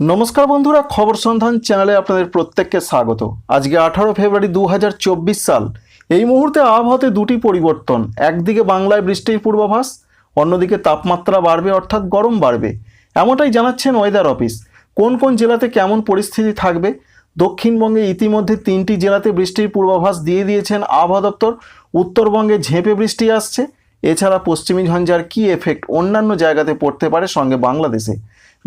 নমস্কার বন্ধুরা, খবর সন্ধান চ্যানেলে আপনাদের প্রত্যেককে স্বাগত। আজকে আঠারো ফেব্রুয়ারি দু হাজার চব্বিশ সাল। এই মুহূর্তে আবহাওয়াতে দুটি পরিবর্তন, একদিকে বাংলায় বৃষ্টির পূর্বাভাস, অন্যদিকে তাপমাত্রা বাড়বে অর্থাৎ গরম বাড়বে। এমনটাই জানাচ্ছেন ওয়েদার অফিস কোন কোন জেলাতে কেমন পরিস্থিতি থাকবে? দক্ষিণবঙ্গে ইতিমধ্যে তিনটি জেলাতে বৃষ্টির পূর্বাভাস দিয়ে দিয়েছেন আবহাওয়া দপ্তর। উত্তরবঙ্গে ঝেঁপে বৃষ্টি আসছে। এছাড়া পশ্চিমী ঝঞ্ঝার কী এফেক্ট অন্যান্য জায়গাতে পড়তে পারে সঙ্গে বাংলাদেশে?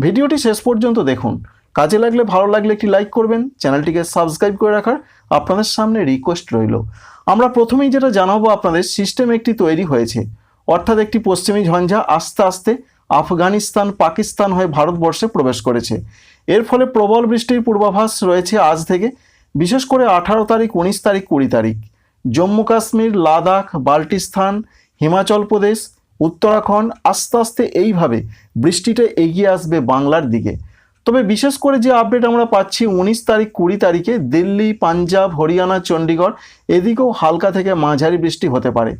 ভিডিওটি শেষ পর্যন্ত দেখুন। কাজে লাগলে, ভালো লাগলে একটি লাইক করবেন, চ্যানেলটিকে সাবস্ক্রাইব করে রাখার আপনাদের সামনে রিকোয়েস্ট রইল। আমরা প্রথমেই যেটা জানাব, আপনাদের সিস্টেম একটি তৈরি হয়েছে। অর্থাৎ একটি পশ্চিমী ঝঞ্ঝা আস্তে আস্তে আফগানিস্তান, পাকিস্তান হয়ে ভারতবর্ষে প্রবেশ করেছে। এর ফলে প্রবল বৃষ্টির পূর্বাভাস রয়েছে আজ থেকে, বিশেষ করে আঠারো তারিখ, উনিশ তারিখ, কুড়ি তারিখ। জম্মু কাশ্মীর, লাদাখ বাল্টিস্তান হিমাচল প্রদেশ উত্তরাখণ্ড আস্তে আস্তে এইভাবে বৃষ্টিটা এগিয়ে আসবে বাংলার দিকে। তবে বিশেষ করে যে আপডেট আমরা পাচ্ছি উনিশ তারিখ কুড়ি তারিখে দিল্লি, পাঞ্জাব, হরিয়ানা চণ্ডীগড় এদিকেও হালকা থেকে মাঝারি বৃষ্টি হতে পারে।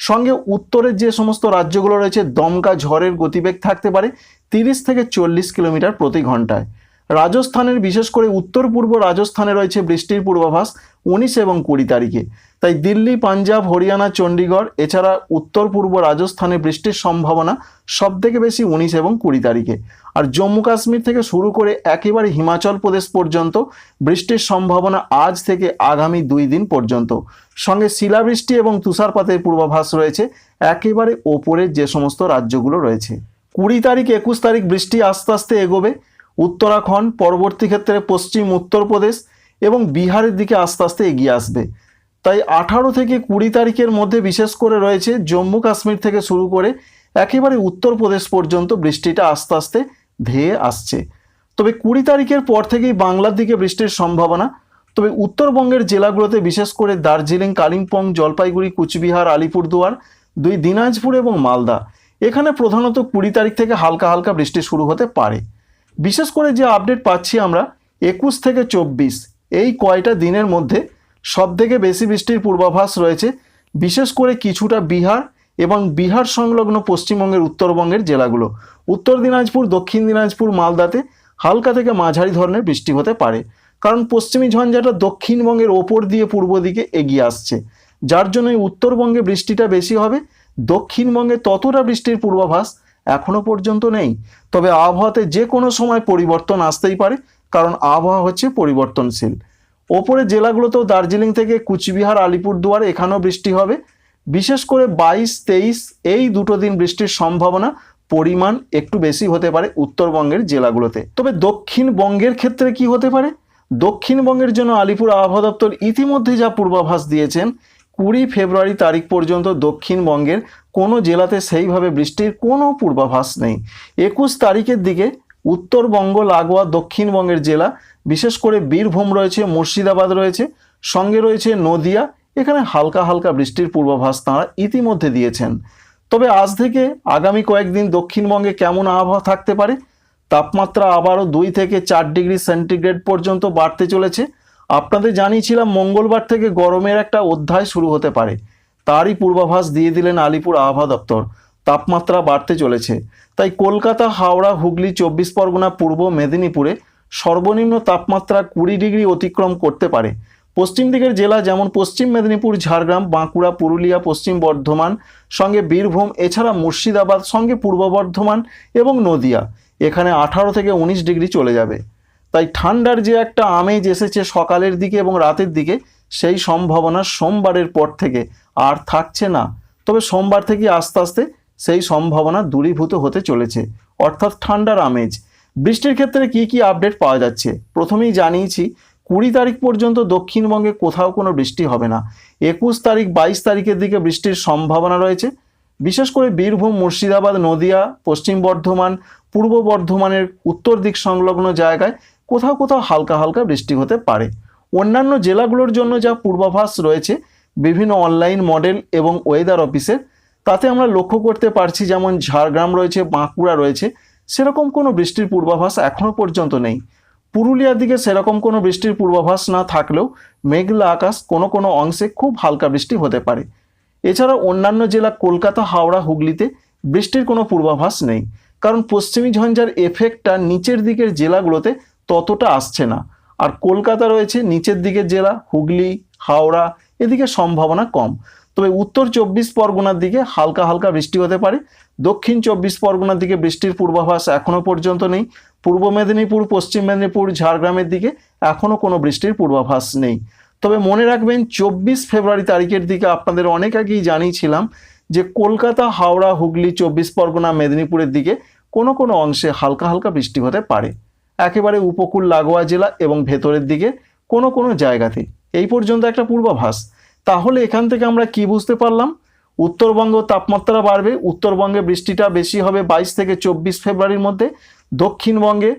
সঙ্গে উত্তরের যে সমস্ত রাজ্যগুলো রয়েছে, দমকা ঝড়ের গতিবেগ থাকতে পারে তিরিশ থেকে চল্লিশ কিলোমিটার প্রতি ঘন্টায়। রাজস্থানের, বিশেষ করে উত্তর পূর্ব রাজস্থানে রয়েছে বৃষ্টির পূর্বাভাস উনিশ এবং কুড়ি তারিখে। তাই দিল্লি, পাঞ্জাব, হরিয়ানা, চণ্ডীগড়, এছাড়া উত্তর পূর্ব রাজস্থানে বৃষ্টির সম্ভাবনা সব থেকে বেশি উনিশ এবং কুড়ি তারিখে। আর জম্মু কাশ্মীর থেকে শুরু করে একেবারে হিমাচল প্রদেশ পর্যন্ত বৃষ্টির সম্ভাবনা আজ থেকে আগামী দুই দিন পর্যন্ত। সঙ্গে শিলাবৃষ্টি এবং তুষারপাতের পূর্বাভাস রয়েছে একেবারে ওপরের যে সমস্ত রাজ্যগুলো রয়েছে। কুড়ি তারিখ, একুশ তারিখ বৃষ্টি আস্তে আস্তে এগোবে। উত্তরাখণ্ড পরবর্তী ক্ষেত্রে পশ্চিম উত্তরপ্রদেশ এবং বিহারের দিকে আস্তে আস্তে এগিয়ে আসবে। তাই আঠারো থেকে কুড়ি তারিখের মধ্যে বিশেষ করে রয়েছে জম্মু কাশ্মীর থেকে শুরু করে একেবারে উত্তরপ্রদেশ পর্যন্ত বৃষ্টিটা আস্তে আস্তে ধেয়ে আসছে। তবে কুড়ি তারিখের পর থেকেই বাংলার দিকে বৃষ্টির সম্ভাবনা। তবে উত্তরবঙ্গের জেলাগুলোতে বিশেষ করে দার্জিলিং, কালিম্পং, জলপাইগুড়ি, কুচবিহার, আলিপুরদুয়ার, দুই দিনাজপুর এবং মালদা। এখানে প্রধানত কুড়ি তারিখ থেকে হালকা হালকা বৃষ্টি শুরু হতে পারে। বিশেষ করে যে আপডেট পাচ্ছি আমরা, একুশ থেকে চব্বিশ, এই কয়টা দিনের মধ্যে সব থেকে বেশি বৃষ্টির পূর্বাভাস রয়েছে, বিশেষ করে কিছুটা বিহার এবং বিহার সংলগ্ন পশ্চিমবঙ্গের উত্তরবঙ্গের জেলাগুলো। উত্তর দিনাজপুর, দক্ষিণ দিনাজপুর, মালদাতে হালকা থেকে মাঝারি ধরনের বৃষ্টি হতে পারে, কারণ পশ্চিমী ঝঞ্ঝাটা দক্ষিণবঙ্গের ওপর দিয়ে পূর্ব দিকে এগিয়ে আসছে, যার জন্য এই উত্তরবঙ্গে বৃষ্টিটা বেশি হবে, দক্ষিণবঙ্গে ততটা বৃষ্টির পূর্বাভাস এখনও পর্যন্ত নেই। তবে আবহাওয়াতে যে কোনো সময় পরিবর্তন আসতেই পারে, কারণ আবহাওয়া হচ্ছে পরিবর্তনশীল। ওপরে জেলাগুলোতেও দার্জিলিং থেকে কুচবিহার, আলিপুরদুয়ার এখানেও বৃষ্টি হবে। বিশেষ করে বাইশ, তেইশ, এই দুটো দিন বৃষ্টির সম্ভাবনা পরিমাণ একটু বেশি হতে পারে উত্তরবঙ্গের জেলাগুলোতে। তবে দক্ষিণবঙ্গের ক্ষেত্রে কি হতে পারে? দক্ষিণবঙ্গের জন্য আলিপুর আবহাওয়া দপ্তর ইতিমধ্যে যা পূর্বাভাস দিয়েছেন কুড়ি ফেব্রুয়ারি তারিখ পর্যন্ত দক্ষিণবঙ্গের কোনো জেলাতে সেইভাবে বৃষ্টির কোনো পূর্বাভাস নেই। একুশ তারিখের দিকে উত্তরবঙ্গ, লাগোয়া, দক্ষিণবঙ্গের জেলা, বিশেষ করে বীরভূম রয়েছে, মুর্শিদাবাদ রয়েছে, সঙ্গে রয়েছে নদিয়া, এখানে হালকা হালকা বৃষ্টির পূর্বাভাস তাঁরা ইতিমধ্যে দিয়েছেন। তবে আজ থেকে আগামী কয়েকদিন দক্ষিণবঙ্গে কেমন আবহাওয়া থাকতে পারে? তাপমাত্রা আবারও দুই থেকে চার ডিগ্রি সেন্টিগ্রেড পর্যন্ত বাড়তে চলেছে। আপনাদের জানিয়েছিলাম মঙ্গলবার থেকে গরমের একটা অধ্যায় শুরু হতে পারে। তারই পূর্বাভাস দিয়ে দিলেন আলিপুর আবহাওয়া দপ্তর। তাপমাত্রা বাড়তে চলেছে। তাই কলকাতা, হাওড়া, হুগলি, চব্বিশ পরগনা, পূর্ব মেদিনীপুরে সর্বনিম্ন তাপমাত্রা কুড়ি ডিগ্রি অতিক্রম করতে পারে। পশ্চিম দিকের জেলা যেমন পশ্চিম মেদিনীপুর, ঝাড়গ্রাম, বাঁকুড়া, পুরুলিয়া, পশ্চিম বর্ধমান, সঙ্গে বীরভূম, এছাড়া মুর্শিদাবাদ, সঙ্গে পূর্ব বর্ধমান এবং নদিয়া। এখানে আঠারো থেকে উনিশ ডিগ্রি চলে যাবে। তাই ঠান্ডার যে একটা আমেজ এসেছে সকালের দিকে এবং রাতের দিকে, সেই সম্ভাবনা সোমবারের পর থেকে আর থাকছে না। তবে সোমবার থেকে আস্তে আস্তে সেই সম্ভাবনা দূরীভূত হতে চলেছে, অর্থাৎ ঠান্ডার আমেজ। বৃষ্টির ক্ষেত্রে কি কি আপডেট পাওয়া যাচ্ছে? প্রথমেই জানিয়েছি, কুড়ি তারিখ পর্যন্ত দক্ষিণবঙ্গে কোথাও কোনো বৃষ্টি হবে না। একুশ তারিখ, বাইশ তারিখের দিকে বৃষ্টির সম্ভাবনা রয়েছে। বিশেষ করে বীরভূম, মুর্শিদাবাদ, নদিয়া, পশ্চিম বর্ধমান, পূর্ব বর্ধমানের উত্তর দিক সংলগ্ন জায়গায় কোথাও কোথাও হালকা হালকা বৃষ্টি হতে পারে। অন্যান্য জেলাগুলোর জন্য যা পূর্বাভাস রয়েছে, বিভিন্ন অনলাইন মডেল এবং ওয়েদার অফিসের তাতে আমরা লক্ষ্য করতে পারছি যেমন ঝাড়গ্রাম রয়েছে, বাঁকুড়া রয়েছে, সেরকম কোনো বৃষ্টির পূর্বাভাস এখনও পর্যন্ত নেই। পুরুলিয়ার দিকে সেরকম কোনো বৃষ্টির পূর্বাভাস না থাকলেও মেঘলা আকাশ কোনো কোনো অংশে খুব হালকা বৃষ্টি হতে পারে। এছাড়া অন্যান্য জেলা কলকাতা, হাওড়া, হুগলিতে বৃষ্টির কোনো পূর্বাভাস নেই। কারণ পশ্চিমী ঝঞ্ঝার এফেক্টটা নিচের দিকের জেলাগুলোতে ততটা আসছে না। আর কলকাতা রয়েছে নিচের দিকের জেলা, হুগলি, হাওড়া, এদিকে সম্ভাবনা কম। তবে উত্তর চব্বিশ পরগনার দিকে হালকা হালকা বৃষ্টি হতে পারে। দক্ষিণ চব্বিশ পরগনার দিকে বৃষ্টির পূর্বাভাস এখনও পর্যন্ত নেই। পূর্ব মেদিনীপুর, পশ্চিম মেদিনীপুর, ঝাড়গ্রামের দিকে এখনও কোনো বৃষ্টির পূর্বাভাস নেই। তবে মনে রাখবেন, চব্বিশ ফেব্রুয়ারি তারিখের দিকে আপনাদের অনেক আগেই জানিয়েছিলাম যে কলকাতা, হাওড়া, হুগলি, চব্বিশ পরগনা, মেদিনীপুরের দিকে কোনো কোনো অংশে হালকা হালকা বৃষ্টি হতে পারে। একেবারে উপকূল লাগোয়া জেলা এবং ভেতরের দিকে কোনো কোনো জায়গাতে। এই পর্যন্ত একটা পূর্বাভাস। তাহলে এখান থেকে আমরা কি বুঝতে পারলাম? উত্তরবঙ্গ তাপমাত্রা বাড়বে। উত্তরবঙ্গে বৃষ্টিটা বেশি হবে বাইশ থেকে চব্বিশ ফেব্রুয়ারির মধ্যে। দক্ষিণবঙ্গে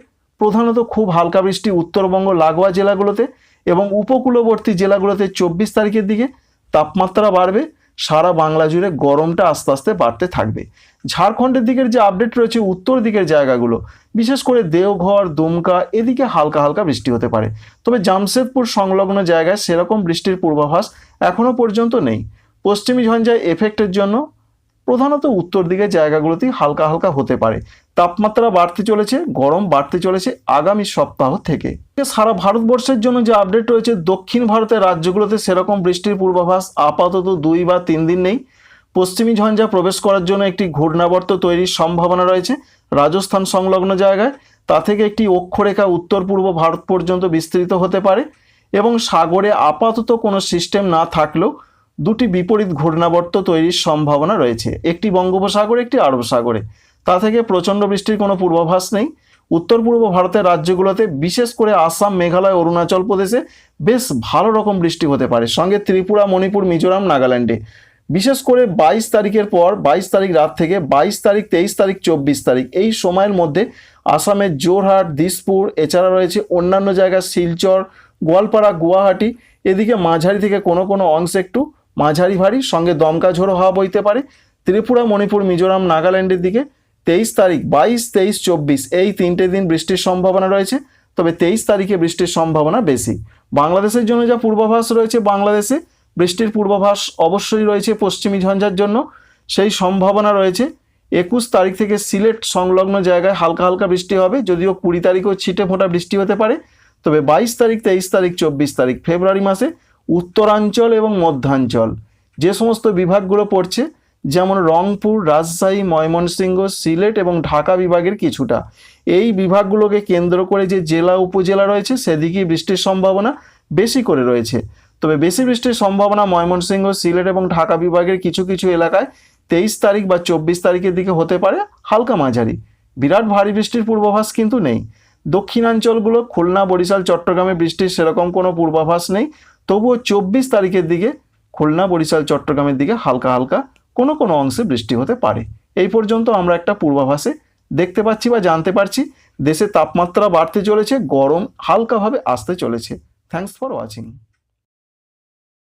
প্রধানত খুব হালকা বৃষ্টি উত্তরবঙ্গ লাগোয়া জেলাগুলোতে এবং উপকূলবর্তী জেলাগুলোতে চব্বিশ তারিখের দিকে তাপমাত্রা বাড়বে। সারা বাংলা জুড়ে গরমটা আস্তে আস্তে বাড়তে থাকবে। ঝাড়খণ্ডের দিকের যে আপডেট রয়েছে, উত্তর দিকের জায়গাগুলো, বিশেষ করে দেওঘর, দুমকা, এদিকে হালকা হালকা বৃষ্টি হতে পারে। তবে জামশেদপুর সংলগ্ন জায়গায় সেরকম বৃষ্টির পূর্বাভাস এখনও পর্যন্ত নেই। পশ্চিমী ঝঞ্ঝায় এফেক্টের জন্য প্রধানত উত্তর দিকের জায়গাগুলোতেই হালকা হালকা হতে পারে। তাপমাত্রা বাড়তে চলেছে, গরম বাড়তে চলেছে আগামী সপ্তাহ থেকে। সারা ভারতবর্ষের জন্য যে আপডেট রয়েছে, দক্ষিণ ভারতের রাজ্যগুলোতে সেরকম বৃষ্টির পূর্বাভাস আপাতত দুই বা তিন দিন নেই। পশ্চিমী ঝঞ্ঝা প্রবেশ করার জন্য একটি ঘূর্ণাবর্ত তৈরির সম্ভাবনা রয়েছে রাজস্থান সংলগ্ন জায়গায়। তা থেকে একটি অক্ষরেখা উত্তর পূর্ব ভারত পর্যন্ত বিস্তৃত হতে পারে এবং সাগরে আপাতত কোনো সিস্টেম না থাকলেও দুটি বিপরীত ঘূর্ণাবর্ত তৈরির সম্ভাবনা রয়েছে। একটি বঙ্গোপসাগরে, একটি আরব সাগরে তা থেকে প্রচণ্ড বৃষ্টির কোনো পূর্বাভাস নেই। উত্তর পূর্ব ভারতের রাজ্যগুলোতে, বিশেষ করে আসাম, মেঘালয়, অরুণাচল প্রদেশে বেশ ভালো রকম বৃষ্টি হতে পারে। সঙ্গে ত্রিপুরা, মণিপুর, মিজোরাম, নাগাল্যান্ডে। বিশেষ করে বাইশ তারিখের পর, বাইশ তারিখ রাত থেকে বাইশ তারিখ, তেইশ তারিখ, চব্বিশ তারিখ এই সময়ের মধ্যে আসামের জোরহাট দিসপুর, এছাড়া রয়েছে অন্যান্য জায়গা শিলচর, গোয়ালপাড়া, গুয়াহাটি, এদিকে মাঝারি থেকে কোনো কোনো অংশে একটু মাঝারি ভারী, সঙ্গে দমকা ঝোড়ো হাওয়া বইতে পারে। ত্রিপুরা, মণিপুর, মিজোরাম, নাগাল্যান্ডের দিকে তেইশ তারিখ, বাইশ, তেইশ, চব্বিশ, এই তিনটে দিন বৃষ্টির সম্ভাবনা রয়েছে, তবে তেইশ তারিখে বৃষ্টির সম্ভাবনা বেশি। বাংলাদেশের জন্য যা পূর্বাভাস রয়েছে বাংলাদেশে, বৃষ্টির পূর্বাভাস অবশ্যই রয়েছে পশ্চিমী ঝঞ্ঝার জন্য। সেই সম্ভাবনা রয়েছে, একুশ তারিখ থেকে সিলেট সংলগ্ন জায়গায় হালকা হালকা বৃষ্টি হবে, যদিও কুড়ি তারিখও ছিটে ফোঁটা বৃষ্টি হতে পারে, তবে বাইশ তারিখ, তেইশ তারিখ, চব্বিশ তারিখ, ফেব্রুয়ারি মাসে উত্তরাঞ্চল এবং মধ্যাঞ্চল। যে সমস্ত বিভাগগুলো পড়ছে, যেমন রংপুর, রাজশাহী, ময়মনসিংহ, সিলেট এবং ঢাকা বিভাগের কিছুটা। এই বিভাগগুলোকে কেন্দ্র করে যে জেলা, উপজেলা রয়েছে, সেদিকেই বৃষ্টির সম্ভাবনা বেশি করে রয়েছে। তবে বেশি বৃষ্টির সম্ভাবনা ময়মনসিংহ, সিলেট এবং ঢাকা বিভাগের কিছু কিছু এলাকায় তেইশ তারিখ বা চব্বিশ তারিখের দিকে হতে পারে হালকা মাঝারি। বিরাট ভারী বৃষ্টির পূর্বাভাস কিন্তু নেই। দক্ষিণাঞ্চলগুলো খুলনা, বরিশাল, চট্টগ্রামে বৃষ্টির সেরকম কোনো পূর্বাভাস নেই। তবুও চব্বিশ তারিখের দিকে খুলনা, বরিশাল, চট্টগ্রামের দিকে হালকা হালকা কোনো কোনো অংশে বৃষ্টি হতে পারে। এই পর্যন্ত আমরা একটা পূর্বাভাসে দেখতে পাচ্ছি বা জানতে পারছি দেশে তাপমাত্রা বাড়তে চলেছে, গরম হালকাভাবে আসতে চলেছে। Thanks for watching